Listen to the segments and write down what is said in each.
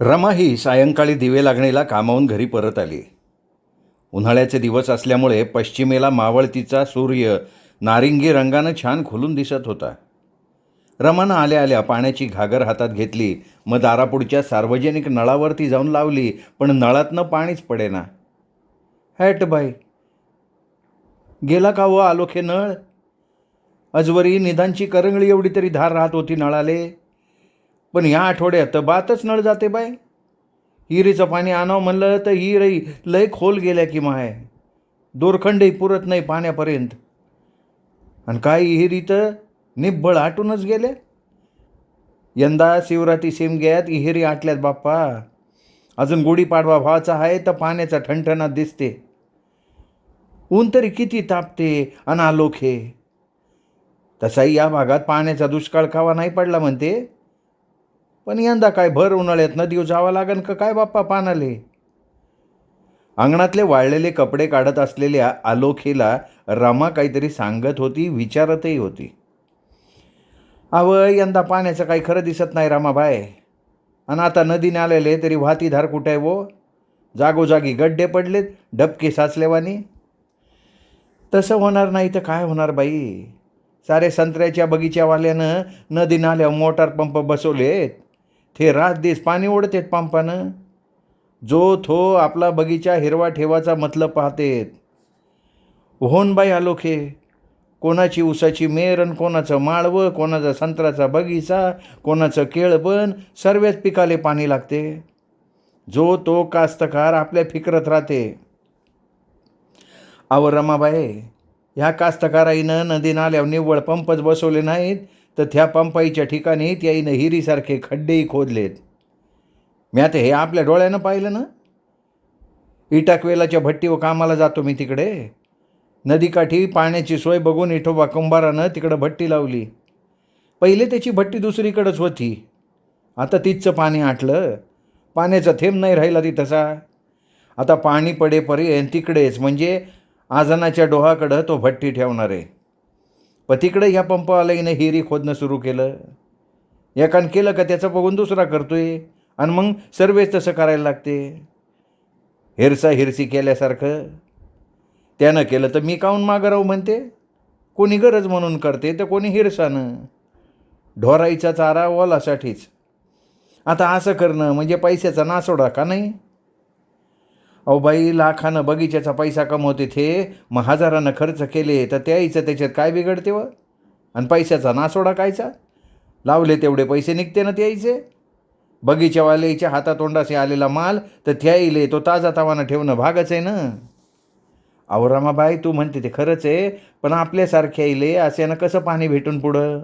रमा ही सायंकाळी दिवे लागणीला कामावून घरी परत आली. उन्हाळ्याचे दिवस असल्यामुळे पश्चिमेला मावळतीचा सूर्य नारिंगी रंगानं छान खुलून दिसत होता. रमानं आल्या आल्या पाण्याची घागर हातात घेतली मग दारापुढच्या सार्वजनिक नळावरती जाऊन लावली पण नळातनं पाणीच पडेना. हॅट बाई गेला का व आलोखे नळ? अजवरी निदानची करंगळी एवढी तरी धार राहत होती नळाले. पण ह्या आठवड्यात तर बातच नळ जाते बाय हिरीचं पाणी आणावं म्हणलं तर हिरही लय खोल गेल्या की माय. दोरखंडही पुरत नाही पाण्यापर्यंत. आणि काही हिरी तर निब्बळ आटूनच गेले यंदा शिवराती शिमग्यात हिरी आटल्यात बाप्पा. अजून गुढीपाडवा व्हायचा आहे तर पाण्याचा ठणठणात दिसते. ऊन तरी किती तापते अनालोखे. तसाही या भागात पाण्याचा दुष्काळ कावा नाही पडला म्हणते. पण यंदा काय भर उन्हाळ्यात नदीव जावं लागन का काय बाप्पा पानाले? अंगणातले वाळलेले कपडे काढत असलेल्या आलोखीला रमा काहीतरी सांगत होती विचारतही होती. अव यंदा पाण्याचं काही खरं दिसत नाही रामाबाय आणि आता नदीने आलेले तरी वाहतीधार कुठे आहे वो? जागोजागी गड्डे पडलेत डबके साचलेवानी तसं होणार नाही तर काय होणार बाई? सारे संत्र्याच्या बगीच्यावाल्यानं नदी नाल्या मोटार पंप बसवलेत. ते रात दिस पाणी ओढतेत पंपानं. जो थो आपला बगीचा हिरवा ठेवाचा मतलब पाहतेत. होन बाई आलोखे. कोणाची उसाची मेर आणि कोणाचं माळवं कोणाचा संत्र्याचा बगीचा कोणाचं केळबन सर्वच पिकाले पाणी लागते. जो तो कास्तकार आपल्या फिकरत राहते. अव रमाबाई ह्या कास्तकाराईनं नदी नाल्यावर निव्वळ पंपच बसवले नाहीत. तर त्या पंपाईच्या ठिकाणी त्याईनं हिरीसारखे खड्डेही खोदलेत. मी आता हे आपल्या डोळ्यानं पाहिलं ना? इटाकवेलाच्या भट्टीवर कामाला जातो मी तिकडे. नदीकाठी पाण्याची सोय बघून इठोबा कुंभारानं तिकडं भट्टी लावली. पहिले त्याची भट्टी दुसरीकडंच होती. आता तिथचं पाणी आटलं. पाण्याचा थेंब नाही राहिला ती तसा. आता पाणी पडेपर्यंत तिकडेच म्हणजे आजनाच्या डोहाकडं तो भट्टी ठेवणार. आहे पण तिकडे ह्या पंपवाल्यानं हिरी खोदणं सुरू केलं. एकानं केलं का त्याचं बघून दुसरा करतोय. आणि मग सर्वेच तसं करायला लागते. हिरसा हिरसी केल्यासारखं. त्यानं केलं तर मी काहून मागं राहू म्हणते? कोणी गरज म्हणून करते तर कोणी हिरसानं. ढोराईचा चारा ओलासाठीच. आता असं करणं म्हणजे पैशाचा नासोडा का नाही? अहो बाई लाखानं बगीच्याचा पैसा कमवते ते मग हजारानं खर्च केले तर त्याईचं त्याच्यात काय बिघडते व? आणि पैशाचा नासोडा कायचा? लावले तेवढे पैसे निघते ना त्याईचे बगीच्यावाल्याच्या हातातोंडाशी आलेला माल तर त्याईले तो ताजा तावानं ठेवणं भागच आहे ना. अहो रमाबाई तू म्हणते ते खरंच आहे पण आपल्यासारख्या इले असेनं कसं पाणी भेटून पुढं?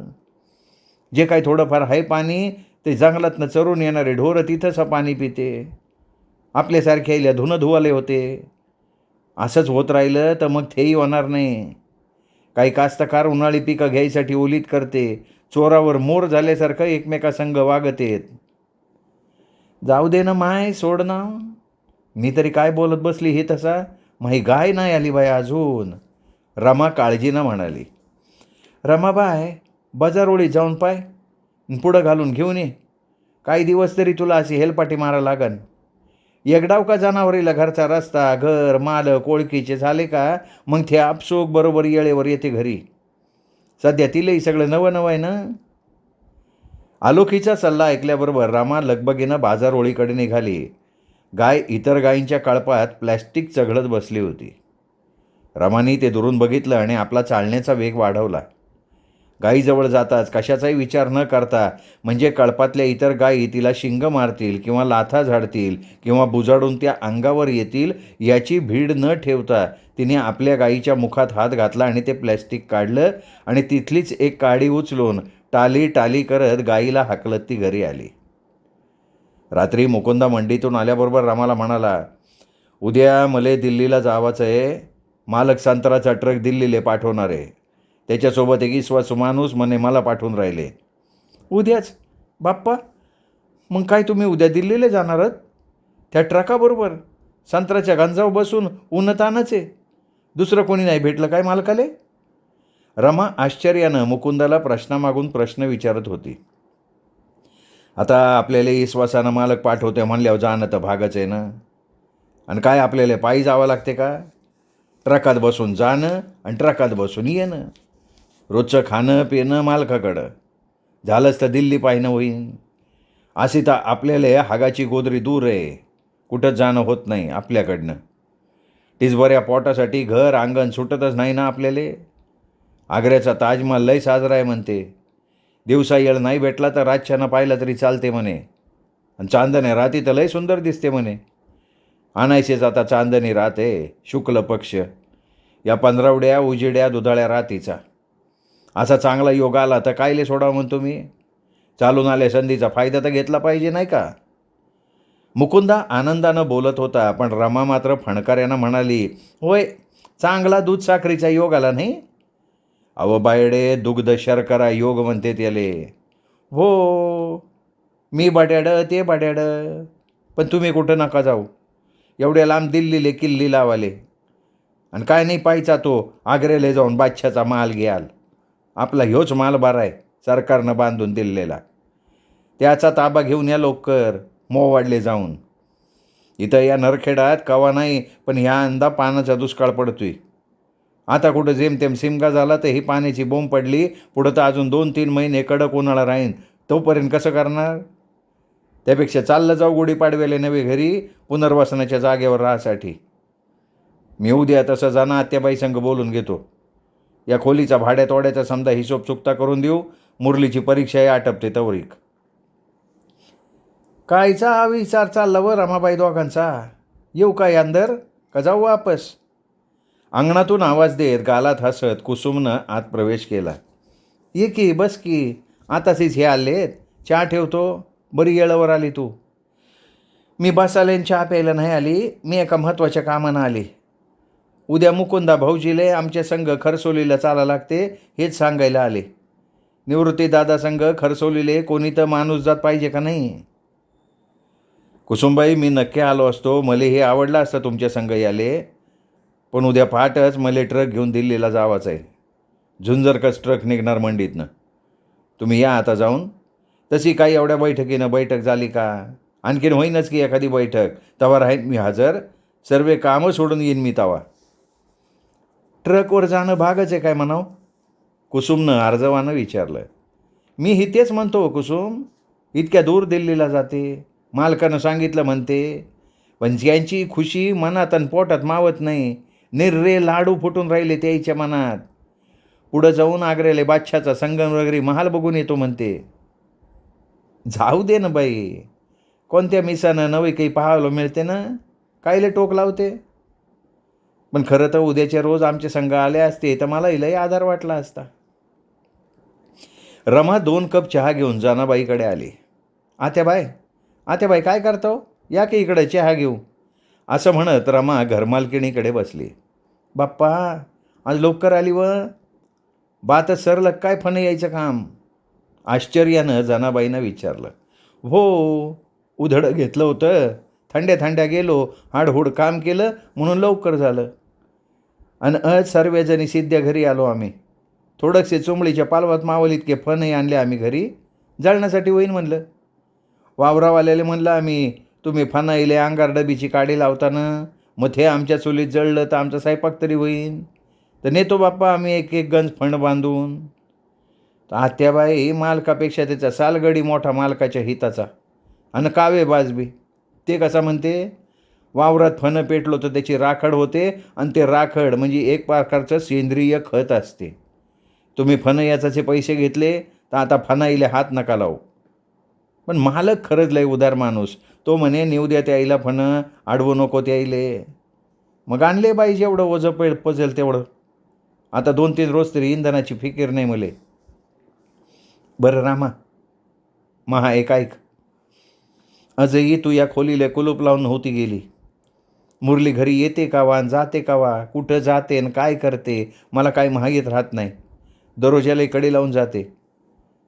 जे काही थोडंफार आहे पाणी ते जंगलातनं चरून येणारे ढोरं तिथंच पाणी पिते. आपल्यासारख्या इल्या धुनं धुवाले होते. असंच होत राहिलं तर मग तेही होणार नाही. काही कास्तकार उन्हाळी पिकं घ्यायसाठी ओलीत करते. चोरावर मोर झाल्यासारखं एकमेकासंग वागत येत जाऊ दे ना माय सोड ना. मी तरी काय बोलत बसली हे तसा? माही गाय नाही आली बाय अजून. रमा काळजीनं म्हणाली. रमाबाय बाजारोळी जाऊन पाय. पुढं घालून घेऊन ये. काही दिवस तरी तुला अशी हेलपाटी मारा लागन. एकडाव का जनावरीला घरचा रस्ता घर मालक ओळखीचे झाले का? मग ते आपसोक बरोबर येळेवर येते घरी. सध्या तिलाही सगळं नवं नवं आहे ना? आलोखीचा सल्ला ऐकल्याबरोबर रामा लगबगीनं बाजार ओळीकडे निघाली. गाय इतर गायींच्या कळपात प्लॅस्टिक चघळत बसली होती. रमानी ते दुरून बघितलं आणि आपला चालण्याचा वेग वाढवला. गायीजवळ जाताच कशाचाही विचार न करता म्हणजे कळपातल्या इतर गायी तिला शिंग मारतील किंवा लाथा झाडतील किंवा बुजाडून त्या अंगावर येतील याची भीड न ठेवता तिने आपल्या गायीच्या मुखात हात घातला आणि ते प्लॅस्टिक काढलं आणि तिथलीच एक काडी उचलून टाली टाली करत गायीला हाकलत ती घरी आली. रात्री मुकुंदा मंडीतून आल्याबरोबर रामाला म्हणाला उद्या मले दिल्लीला जावाचं आहे मालक संत्राचा ट्रक दिल्लीले पाठवणार. आहे त्याच्यासोबत एक विश्वासू माणूस म्हणे मला पाठवून राहिले. उद्याच? बाप्पा मग काय तुम्ही उद्या दिल्लीला जाणारत त्या ट्रकाबरोबर? संत्र्याच्या गंजावर बसून उन्नतानच आहे दुसरं कोणी नाही भेटलं काय मालकाले? रमा आश्चर्यानं मुकुंदाला प्रश्नामागून प्रश्न विचारत होती. आता आपल्याला विश्वासानं मालक पाठवते म्हणल्यावर जाणं तर भागच आहे ना? आणि काय आपल्याला पायी जावं लागते का? ट्रकात बसून जाणं आणि ट्रकात बसून येणं. रोजचं खाणं पिणं मालकाकडं. झालंच तर दिल्ली पाहिणं होईन. अशी तर आपल्याला हागाची गोदरी दूर आहे. कुठंच जाणं होत नाही आपल्याकडनं. टिसभऱ्या पोटासाठी घर अंगण सुटतच नाही ना आपल्याला. आग्र्याचा ताजमहल लय साजरा आहे म्हणते. दिवसा येळ नाही भेटला तर रातच्यानं पाहिलं तरी चालते म्हणे. आणि चांदणे राती तर लय सुंदर दिसते म्हणे. आणायचेच आता चांदणी राहते शुक्ल पक्ष. या पंधरावड्या उजिड्या दुधाळ्या रातीचा. असा चांगला योग आला तर कायले सोडावं म्हणतो मी चालून आल्या संधीचा फायदा तर घेतला पाहिजे नाही का? मुकुंदा आनंदानं बोलत होता पण रमा मात्र फणकाऱ्यानं म्हणाली होय चांगला दूध साखरीचा योग आला नाही? अव बायडे दुग्ध शर्करा योग म्हणते त्याले. हो मी बड्याड ते बड्याड पण तुम्ही कुठं नका जाऊ. एवढ्या लांब दिल्लीले किल्ली लावाले. आणि काय नाही पाहायचा तो आग्रेले जाऊन बादशाचा माल घ्याल. आपला ह्योच माल बारा आहे सरकारनं बांधून दिलेला. त्याचा ताबा घेऊन या लवकर मोवाडले जाऊन. इथं या नरखेडात कवा नाही पण ह्या अंदा पानाचा दुष्काळ पडतोय. आता कुठं जेमतेम सिमगा झाला तर ही पाण्याची बोंब पडली पुढं तर अजून दोन तीन महिने कडक उन्हाळा राहीन. तोपर्यंत कसं करणार? त्यापेक्षा चाललं जाऊ गुढीपाडव्याला नवे घरी पुनर्वसनाच्या जागेवर राहासाठी. मी उद्या तसं जाणं आत्याबाई संघ बोलून घेतो. या खोलीचा भाड्यातोड्याचा समजा हिशोब चुकता करून देऊ मुरलीची परीक्षाही आटपते तवरीक. कायचा हा विचार चालला व रमाबाई दोघांचा? येऊ काय अंदर का जाऊ वापस? अंगणातून आवाज देत गालात हसत कुसुमनं आत प्रवेश केला. ये की बस की. आताशीच हे आलेत. चहा ठेवतो. बरी येळवर आली तू. मी बसाले चहा प्यायला नाही आली. मी एका महत्त्वाच्या कामानं आली. उद्या मुकुंदा भाऊजीले आमच्या संघ खरसोलीला चाला लागते हेच सांगायला आले. निवृत्ती दादा संघ खरसोलीले कोणी तर माणूस जात पाहिजे का नाही? कुसुमबाई मी नक्की आलो असतो मला हे आवडलं असतं तुमच्या संघ याले पण उद्या पहाटच मले ट्रक घेऊन दिल्लीला जावाचं आहे. झुंजरकच ट्रक निघणार मंडीतनं. तुम्ही या आता जाऊन. तशी काही एवढ्या बैठकीनं बैठक झाली का? आणखीन होईनच की एखादी बैठक. तवा राहीन मी हजर. सर्व कामं सोडून येईन मी तवा. ट्रकवर जाणं भागच आहे काय म्हणाव? कुसुमनं अर्जवानं विचारलं. मी ही तेच म्हणतो हो कुसुम इतक्या दूर दिल्लीला जाते मालकानं सांगितलं म्हणते पण ज्यांची खुशी मनात आणि पोटात मावत नाही निर्रे लाडू फुटून राहिले त्याच्या मनात. पुढं जाऊन आग्र्याले बादशाचा संगम वगैरे महाल बघून येतो म्हणते. जाऊ दे ना बाई कोणत्या मिसानं नवे काही पाहायला मिळते ना? कायले टोक लावते? पण खरं तर उद्याच्या रोज आमचे संघ आले असते तर मला इलाही आधार वाटला असता. रमा दोन कप चहा घेऊन जानाबाईकडे आली. आत्याबाई आत्याबाई काय करतो? या की इकडे चहा घेऊ? असं म्हणत रमा घरमालकिणीकडे बसली. बाप्पा आज लवकर आली व? बात सरलं काय फन यायचं काम? आश्चर्यानं जानाबाईनं विचारलं. हो उधड घेतलं होतं. थंड्या थंड्या गेलो हाडहूड काम केलं म्हणून लवकर झालं. आणि अज सर्वजणी सिद्ध्या घरी आलो आम्ही. थोडंसे चुंबळीच्या पालवात मावल इतके फणही आणले आम्ही घरी. जळण्यासाठी होईन म्हणलं. वावरावाल्याले म्हणलं आम्ही तुम्ही फनाईले अंगार डबीची काडी लावताना मग ते आमच्या चुलीत जळलं तर आमचा स्वयंपाक तरी होईन. तर नेतो बाप्पा आम्ही एक एक गंज फण बांधून. तर आत्याबाई मालकापेक्षा त्याचा सालगडी मोठा मालकाच्या हिताचा. आणि कावे बाजबी ते कसा म्हणते? वावरात फणं पेटलो तर त्याची राखड होते आणि ते राखड म्हणजे एक प्रकारचं सेंद्रिय खत असते. तुम्ही फणं याचाचे पैसे घेतले तर आता फणाईला हात नका लावू. पण मालक खरंच लय उदार माणूस. तो म्हणे नेऊ द्या त्या आईला फणं आडवू नको त्याईले मग आणले बाई जेवढं ओझं पे पजेल तेवढं. आता दोन तीन रोज तरी इंधनाची फिकीर नाही मले. बरं रामा महा एक ऐक. आजही तू या खोलीला कुलूप लावून होती गेली. मुरली घरी येते का वा जाते का वा? कुठं जाते आणि काय करते? मला काय माहीत राहत नाही. दररोजालाही कडे लावून जाते.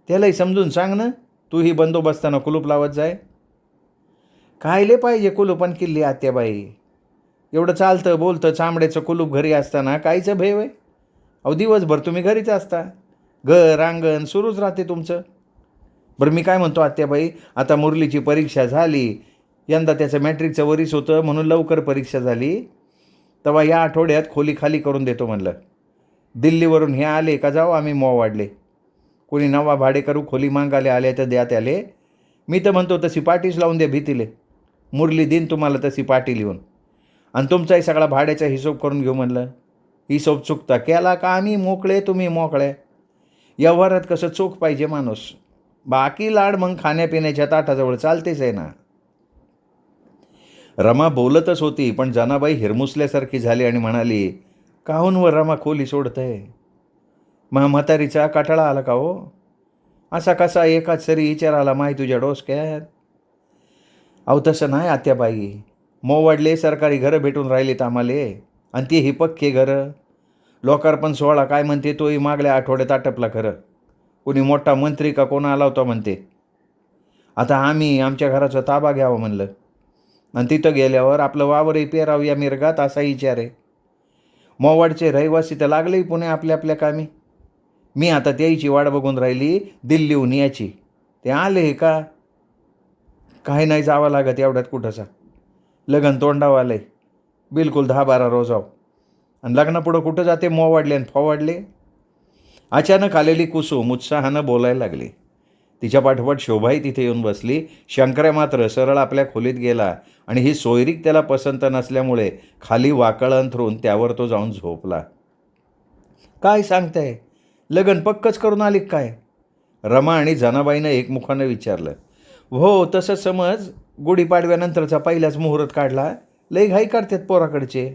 त्यालाही समजून सांग ना तूही बंदोबस्तानं कुलूप लावत जाय. कायले पाहिजे कुलूप आणि किल्ली आत्याबाई. एवढं चालतं बोलतं चांबड्याचं कुलूप घरी असताना कायचं भेव वय अहो दिवसभर तुम्ही घरीच असता. घर अंगण सुरूच राहते तुमचं. बरं मी काय म्हणतो आत्याबाई? आता मुरलीची परीक्षा झाली यंदा त्याचं मॅट्रिकचं वरीस होतं म्हणून लवकर परीक्षा झाली. तेव्हा या आठवड्यात खोली खाली करून देतो म्हणलं. दिल्लीवरून हे आले का जाऊ आम्ही मो वाढले. कोणी नवा भाडेकरू खोली मागायला आले तर द्या त्याले मी तर म्हणतो तशी पाटीच लावून द्या भीतीले. मुरली दिन तुम्हाला तशी पाटी लिहून. आणि तुमचाही सगळा भाड्याचा हिशोब करून घेऊ म्हणलं. हिशोब चुकता केला का आम्ही? मोकळे तुम्ही मोकळे. व्यवहारात कसं चोख पाहिजे माणूस. बाकी लाड मग खाण्यापिण्याच्या ताटाजवळ चालतेच आहे ना. रमा बोलतच होती पण जनाबाई हिरमुसल्यासारखी झाली आणि म्हणाली काहून व रमा खोली सोडतंय? मग म्हातारीचा काटाळा आला का हो? असा कसा एकाच सरी विचार आला माय तुझ्या डोसक्यात? अहो तसं नाही आत्याबाई. मोवाडले सरकारी घरं भेटून राहिलेत आम्हाले आणि ती ही पक्के घरं. लोकार्पण सोहळा काय म्हणते तोही मागल्या आठवड्यात आटपला खरं. कोणी मोठा मंत्री का कोणा आला होता म्हणते. आता आम्ही आमच्या घराचा ताबा घ्यावा म्हणलं. आणि तिथं गेल्यावर आपलं वावरही पेराव या मिरगात असा विचार आहे. मोवाडचे रहिवासी तर लागले पुणे आपल्या आपल्या कामी. मी आता त्याची वाट बघून राहिली दिल्लीहून याची ते आले का? काही नाही जावं लागत एवढ्यात कुठंसा. लगन तोंडावं आहे बिलकुल दहा बारा रोज आहो. आणि लग्नापुढं कुठं जाते? मोवाडले आणि फवाडले. अचानक आलेली कुसुम उत्साहानं बोलायला लागली. तिच्या पाठोपाठ शोभाही तिथे येऊन बसली. शंकर्या मात्र सरळ आपल्या खोलीत गेला आणि ही सोयरीक त्याला पसंत नसल्यामुळे खाली वाकळ अंथरून त्यावर तो जाऊन झोपला. काय सांगताय? लगन पक्कच करून आली काय? रमा आणि जनाबाईनं एकमुखानं विचारलं. हो तसं समज गुढीपाडव्यानंतरचा पहिलाच मुहूर्त काढला? लई घाई करतात पोराकडचे.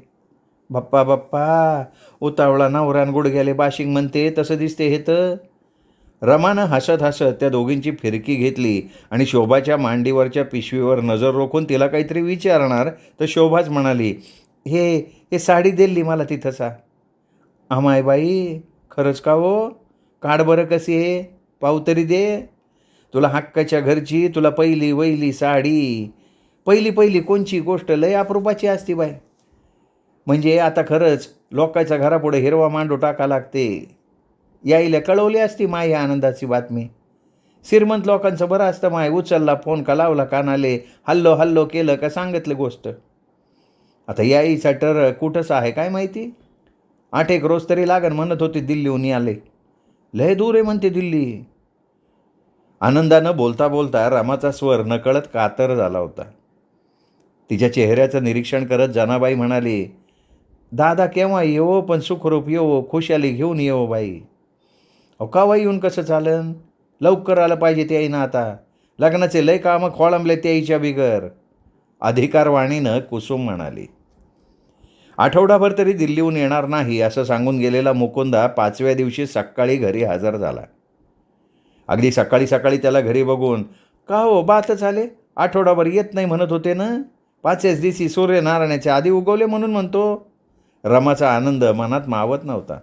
बाप्पा बाप्पा उतावळा नवरान गुडघ्याले बाशिंग म्हणते तसं दिसते हे तर. रमानं हसत हसत त्या दोघींची फिरकी घेतली आणि शोभाच्या मांडीवरच्या पिशवीवर नजर रोखून तिला काहीतरी विचारणार तर शोभाच म्हणाली हे हे साडी दिली मला तिथंसा. आमाय बाई खरंच का हो? काढ बरं कशी आहे पावतरी तरी दे. तुला हक्काच्या घरची तुला पहिली वहिली साडी. पहिली पहिली कोणची गोष्ट लय अप्रूपाची असती बाई. म्हणजे आता खरंच लोकांच्या घरापुढे हिरवा मांडू टाका लागते. याईला कळवली असती माय या आनंदाची बातमी. श्रीमंत लोकांचं बरं असतं माय उचलला फोन का लावला कानाले हल्लो हल्लो केलं का सांगितलं गोष्ट. आता याईचा टर कुठंच आहे काय माहिती? आठ एक रोज तरी लागन म्हणत होते दिल्लीहून आले लय दूर आहे म्हणते दिल्ली. आनंदानं बोलता बोलता रामाचा स्वर नकळत कातर झाला होता. तिच्या चेहऱ्याचं निरीक्षण करत जनाबाई म्हणाली दादा केव्हा येवो पण सुखरूप येवो खुशाली घेऊन येवो बाई. अहो कावा येऊन कसं चालन? लवकर आलं पाहिजे ते ना आता. लग्नाचे लय कामं खोळंबले त्याईच्या बिगर. अधिकारवाणीनं कुसुम म्हणाली. आठवडाभर तरी दिल्लीहून येणार नाही असं सांगून गेलेला मुकुंदा पाचव्या दिवशी सकाळी घरी हजर झाला. अगदी सकाळी सकाळी त्याला घरी बघून का हो बातच आले आठवडाभर येत नाही म्हणत होते ना? पाचच दिवशी सूर्यनारायणाच्या आधी उगवले म्हणून म्हणतो. रमाचा आनंद मनात मावत नव्हता.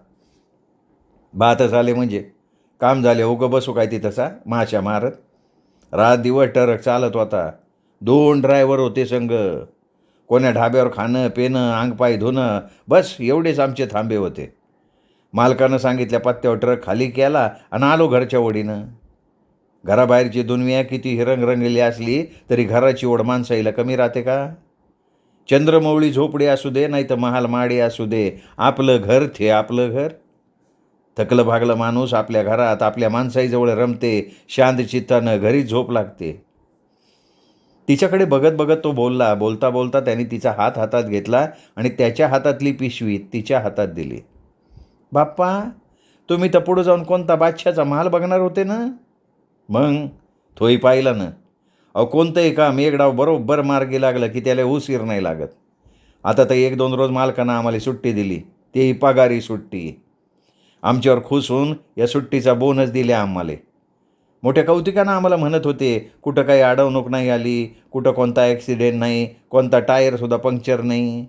भात आले म्हणजे. काम झाले उगं बसू काय ती तसा माशा मारत. रात दिवस टरक चालत होता. दोन ड्रायव्हर होते संग. कोण्या ढाब्यावर खाणं पेणं अंगपाय धुणं बस एवढेच आमचे थांबे होते. मालकानं सांगितल्या पत्त्यावर ट्रक खाली केला आणि आलो घरच्या ओढीनं घराबाहेरची दुनिया किती हिरंगरंगलेली असली तरी घराची ओढ माणसाईला कमी राहते का? चंद्रमौळी झोपडी असू दे नाही तर महाल माडी असू दे. आपलं घर थे आपलं घर. थकलं भागलं माणूस आपल्या घरात आपल्या माणसाईजवळ रमते शांत चित्तानं घरी झोप लागते. तिच्याकडे बघत बघत तो बोलला बोलता बोलता त्याने तिचा हात हातात घेतला आणि त्याच्या हातातली पिशवी तिच्या हातात दिली. बाप्पा तुम्ही तर पुढं जाऊन कोणता बादशाचा महाल बघणार होते ना? मग? थोई पाहिला ना. अहो कोणतंही काम एक डाव बरोबर मार्गी लागलं की त्याला उशीर नाही लागत. आता तर एक दोन रोज मालकानं आम्हाला सुट्टी दिली. तेही पगारी सुट्टी. आमच्यावर खुश होऊन या सुट्टीचा बोनस दिले आम्हाला. मोठ्या कौतुकानं आम्हाला म्हणत होते कुठं काही अडवणूक नाही आली कुठं कोणता ॲक्सिडेंट नाही कोणता टायरसुद्धा पंक्चर नाही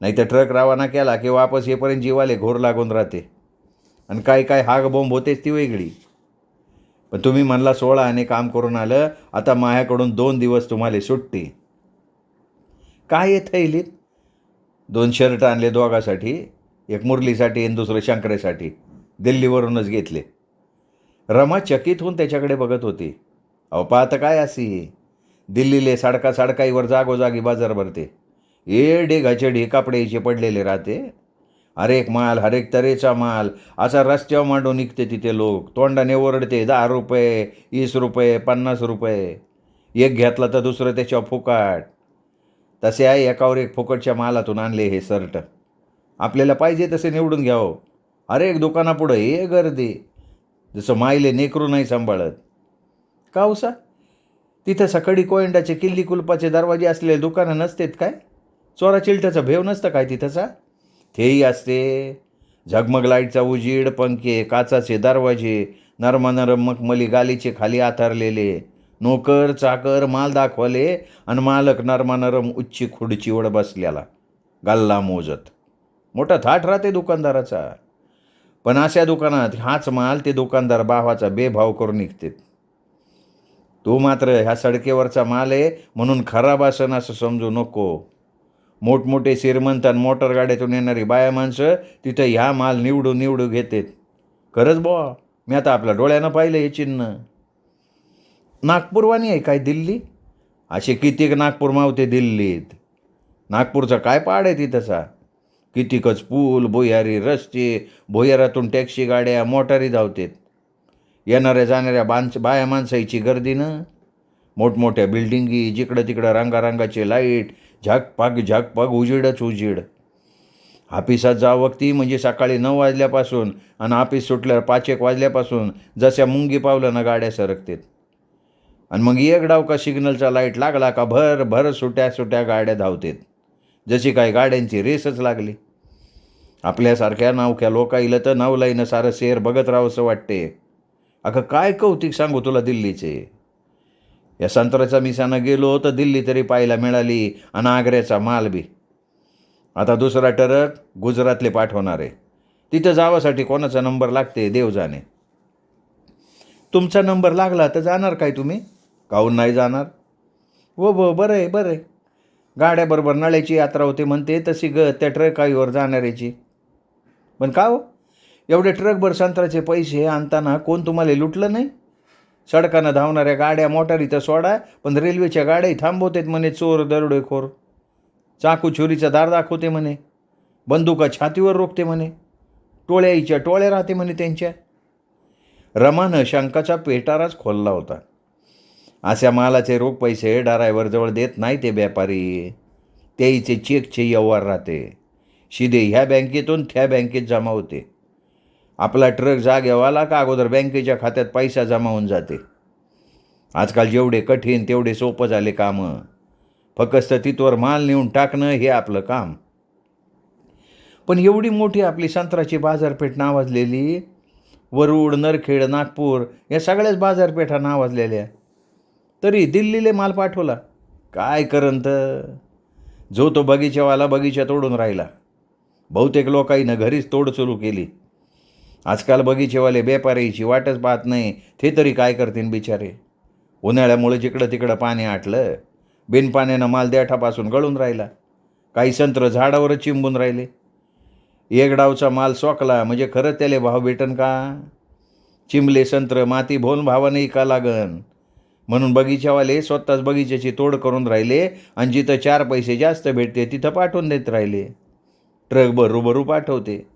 नाही. तर ट्रक रवाना केला की वापस येपर्यंत जीवाले घोर लागून राहते. आणि काय काय हाग बॉम्ब होतेच ती वेगळी. पण तुम्ही म्हणला सोळा आणि काम करून आलं आता मायाकडून दोन दिवस तुम्हाला सुट्टी. काय येत थैलीत? दोन शर्ट आणले दोघासाठी. एक मुरलीसाठी आणि दुसरं शंकरेसाठी. दिल्लीवरूनच घेतले. रमा चकित होऊन त्याच्याकडे बघत होती. अहो पाहतं काय असी? दिल्लीले साडका साडकाईवर जागोजागी बाजार भरते. ए ढेगाचे ढे कापडेचे पडलेले राहते. हरेक माल हरेक तऱ्हेचा माल असा रस्त्यावर मांडून निघते तिथे लोक. तोंडाने ओरडते दहा रुपये वीस रुपये पन्नास रुपये. एक घेतला तर दुसरं त्याच्यावर फुकाट. तसे आहे एकावर एक फुकटच्या मालातून आणले हे सर्ट. आपल्याला पाहिजे तसे निवडून घ्यावं. अरे एक दुकानापुढं हे गर्दी. जसं माईले नेकरू नाही सांभाळत. का उसा? तिथं सकाळी कोयंडाचे किल्ली कुलपाचे दरवाजे असलेले दुकानं नसतेत काय? चोरा चिलट्याचा भेव नसतं काय तिथंचा? तेही असते. झगमग लाईटचा उजीड पंखे काचाचे दरवाजे नरमानरम मखमली गालीचे खाली आथरलेले. नोकर चाकर माल दाखवले आणि मालक नरमानरम उच्ची खुर्चीवर बसलेला गल्ला मोजत. मोठा थाट राहते दुकानदाराचा. पण अशा दुकानात हाच माल ते दुकानदार भावाचा बेभाव करून निघतात. तू मात्र ह्या सडकेवरचा माल आहे म्हणून खराब असन असं समजू नको. मोठमोठे श्रीमंत आणि मोटर गाड्यातून येणारी बाया माणसं तिथं ह्या माल निवडून निवडू घेतेत. खरंच बुवा मी आता आपल्या डोळ्यानं पाहिलं हे चिन्ह. नागपूरवाणी आहे काय दिल्ली? असे कितीक नागपूर मावते दिल्लीत? नागपूरचा काय पाड आहे तिथंचा कितीकच पूल भुयारी रस्ते भुयारातून टॅक्सी गाड्या मोटारी धावतात. येणाऱ्या जाणाऱ्या बांच बाया माणसाची गर्दी ना? मोठमोठ्या बिल्डिंगी जिकडं तिकडं रंगारंगाचे लाइट झाकपाक झाकपाक उजेडच उजेड. ऑफिसात जावं म्हणजे सकाळी नऊ वाजल्यापासून आणि ऑफिस सुटल्यावर पाच एक वाजल्यापासून जशा मुंगी पावलं ना गाड्या सरकतात. आणि मग एक डाव का सिग्नलचा लाइट लागला का भर भर सुट्या सुट्या गाड्या धावतात. जशी काय गाड्यांची रेसच लागली. आपल्यासारख्या नावख्या लोकाईला तर नावलाईनं सारं शेर बघत राहावंसं वाटते. अगं काय कौतिक सांगू तुला दिल्लीचे? या संत्र्याचा मिसानं गेलो तर दिल्ली तरी पाहायला मिळाली आणि आग्र्याचा माल बी. आता दुसरा टरक गुजरातले पाठवणार. आहे तिथं जावासाठी कोणाचा नंबर लागते देव जाणे तुमचा नंबर लागला तर जाणार काय तुम्ही? काहून नाही जाणार? हो, हो बरं आहे बरं आहे. गाड्याबरोबर नळ्याची यात्रा होते म्हणते तशी ग त्या ट्रकाईवर जाणाऱ्याची. पण का हो? एवढे ट्रकभर संत्राचे पैसे आणताना कोण तुम्हाला लुटलं नाही? सडकानं धावणाऱ्या गाड्या मोटारी तर सोडा पण रेल्वेच्या गाड्याही थांबवतात म्हणे चोर दरोडेखोर. चाकू छुरीचा दार दाखवते म्हणे बंदुका छातीवर रोखते म्हणे टोळ्याईच्या टोळ्या राहते म्हणे त्यांच्या. रमानं शंकाचा पेटाराच खोलला होता. अशा मालाचे रोख पैसे ड्रायव्हरजवळ देत नाही ते व्यापारी. त्याईचे चेकचे व्यवहार राहते. शिदे ह्या बँकेतून त्या बँकेत जमा होते. आपला ट्रक जागेवाला का अगोदर बँकेच्या खात्यात पैसा जमा होऊन जाते. आजकाल जेवढे कठीण तेवढे सोपं झाले कामं. फक्त तिथवर माल नेऊन टाकणं हे आपलं काम. पण एवढी मोठी आपली संत्राची बाजारपेठ नावाजलेली वरुड नरखेड नागपूर या सगळ्याच बाजारपेठा नावाजलेल्या. तरी दिल्लीले माल पाठवला. काय करंत? जो तो बगीचावाला बगीचा तोडून राहिला. बहुतेक लोकाईनं घरीच तोड सुरू केली. आजकाल बगीचेवाले बेपारीची वाटच पाहत नाही. ते तरी काय करतील बिचारे? उन्हाळ्यामुळे जिकडं तिकडं पाणी आटलं. बिनपाण्यानं माल देठापासून गळून राहिला. काही संत्र झाडावरच चिंबून राहिले. एक डावचा माल सोकला. म्हणजे खरंच त्याले भाव भेटन का? चिंबले संत्र माती भोन भावानंही का लागन? म्हणून बगीचावाले स्वतःच बगीच्याची तोड करून राहिले आणि जिथं चार पैसे जास्त भेटते तिथं पाठवून देत राहिले. ट्रक बरोबरू पाठवते.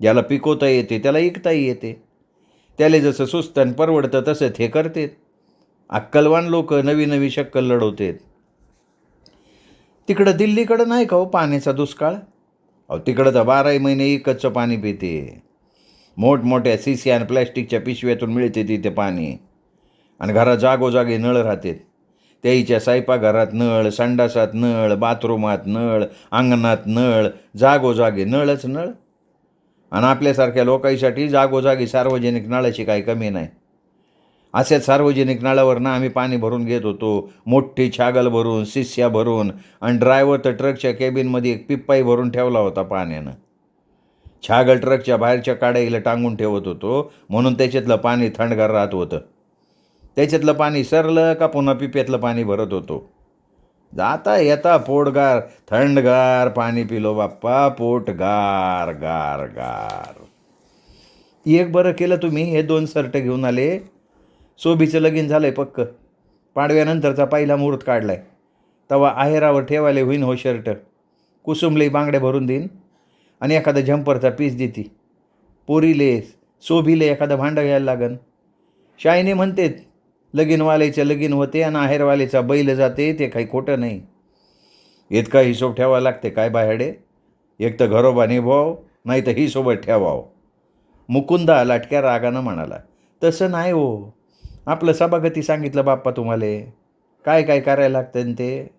ज्याला पिकवता येते त्याला ऐकताही येते. त्याला जसं सुस्तन परवडतं तसं हे करतेत अक्कलवान लोक नवी नवी शक्कल लढवतेत. तिकडं दिल्लीकडं नाही का हो पाण्याचा दुष्काळ? अहो तिकडं तर बाराही महिने एकच पाणी पिते. मोठमोठ्या सिसी आणि प्लॅस्टिकच्या पिशव्यातून मिळते तिथे पाणी. आणि घरात जागोजागी नळ राहतात. त्याईच्या स्वयंपाकघरात नळ संडासात नळ बाथरूमात नळ अंगणात नळ जागोजागी नळच नळ. आणि आपल्यासारख्या लोकांसाठी जागोजागी सार्वजनिक नळाची काही कमी नाही. अशाच सार्वजनिक नळावरनं आम्ही पाणी भरून घेत होतो. मोठी छागल भरून शिस्या भरून आणि ड्रायव्हर तर ट्रकच्या केबिनमध्ये एक पिप्पाई भरून ठेवला होता पाण्यानं. छागल ट्रकच्या बाहेरच्या काड्याईला टांगून ठेवत होतो. म्हणून त्याच्यातलं पाणी थंडगार राहत होतं. त्याच्यातलं पाणी सरलं का पुन्हा पिपेतलं पाणी भरत होतो. जाता येता पोटगार थंडगार पाणी पिलो बाप्पा पोटगार गार गार. एक बरं केलं तुम्ही हे दोन शर्ट घेऊन आले. सोबीचं लगीन झालं आहे पक्क. पाडव्यानंतरचा पहिला मुहूर्त काढला आहे तवा आहेरावर ठेवायला होईन हो शर्ट. कुसुमले बांगड्या भरून देईन. आणि एखादा झंपरचा पीस देती. पोरीले सोबीले एखादं भांडं घ्यायला लागन. शाईने म्हणते लगीनवालेचं लगीन होते आणि आहेरवाल्याचा बैल जाते ते काही खोटं नाही. इतका हिशोब ठेवावा लागते काय बाहेडे? एक तर घरोबा निभाव नाही तर ही सोबत ठेवाव. मुकुंदा लाटक्या रागानं म्हणाला तसं नाही हो. आपलं सभागती सांगितलं बाप्पा तुम्हाला. काय काय करायला लागतं ते?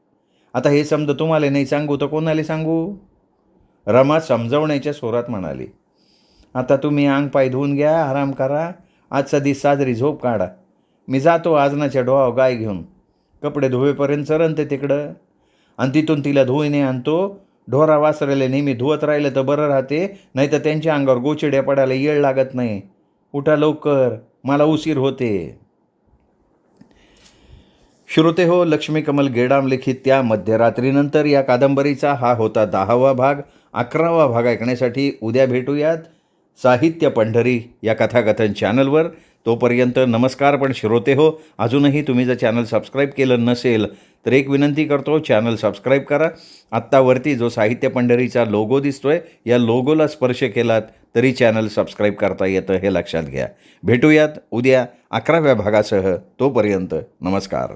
आता हे समजा तुम्हाला नाही सांगू तर कोणाला सांगू? रमा समजवण्याच्या स्वरात म्हणाली आता तुम्ही अंग पाय धुवून घ्या आराम करा. आजचा दिस साजरी झोप काढा. मी जातो आजनाच्या डोहाव गाय घेऊन. कपडे धुवेपर्यंत सरनते तिकडं. आणि तिथून तिला धुईने आणतो. ढोरा वासरायला नेहमी धुवत राहिलं तर बरं राहते. नाही तर त्यांच्या अंगावर गोचिड्या पडायला येळ लागत नाही. उठा लवकर. मला उशीर होते. श्रोते हो लक्ष्मी कमल गेडाम लिखित त्या मध्यरात्रीनंतर या कादंबरीचा हा होता दहावा भाग. अकरावा भाग ऐकण्यासाठी उद्या भेटूयात. साहित्य पंढरी या कथाकथन चॅनलवर तोपर्यंत नमस्कार पण श्रोते हो. अजूनही तुम्ही जर चॅनल सबस्क्राईब केलं नसेल तर एक विनंती करतो चॅनल सबस्क्राईब करा. आत्तावरती जो साहित्य पंढरीचा लोगो दिसतोय या लोगोला स्पर्श केलात तरी चॅनल सबस्क्राईब करता येतं हे लक्षात घ्या. भेटूयात उद्या अकराव्या भागासह. तोपर्यंत नमस्कार.